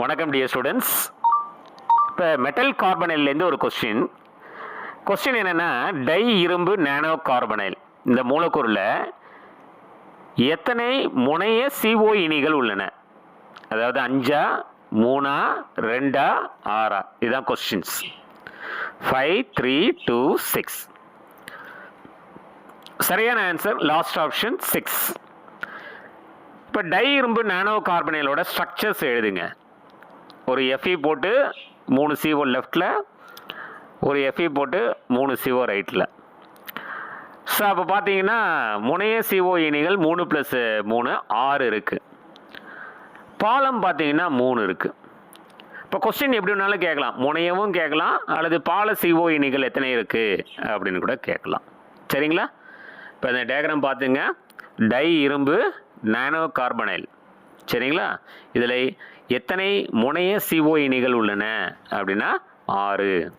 வணக்கம் dear students இப்போ metal கார்பனைல்லேருந்து ஒரு கொஸ்டின் கொஸ்டின் என்னென்னா டை இரும்பு நானோ கார்பனைல் இந்த மூலக்கூறில் எத்தனை முனைய சிஓ இனிகள் உள்ளன? அதாவது அஞ்சா மூணா ரெண்டா ஆறா? இதுதான் questions five three two six சரியான ஆன்சர் லாஸ்ட் ஆப்ஷன் சிக்ஸ் இப்போ டை இரும்பு நானோ கார்பனைலோட ஸ்ட்ரக்சர்ஸ் எழுதுங்க. ஒரு எஃப்இ போட்டு மூணு சிஓ லெஃப்டில் ஒரு எஃப்இ போட்டு மூணு சிஓ ரைட்டில் ஸோ அப்போ பார்த்தீங்கன்னா முனைய சிஓ இனிகள் மூணு ப்ளஸ் மூணு ஆறு இருக்குது பாலம் பார்த்தீங்கன்னா மூணு இருக்குது இப்போ கொஸ்டின் எப்படி வேணாலும் கேட்கலாம். முனையவும் கேட்கலாம் அல்லது பால சிஓ இனிகள் எத்தனை இருக்குது அப்படின்னு கூட கேட்கலாம். சரிங்களா? இப்போ இந்த டயக்ராம் பார்த்துங்க டை இரும்பு நானோ கார்பனைல். சரிங்களா? இதில் எத்தனை முனைய சிஓ இனிகள் உள்ளன அப்படின்னா ஆறு.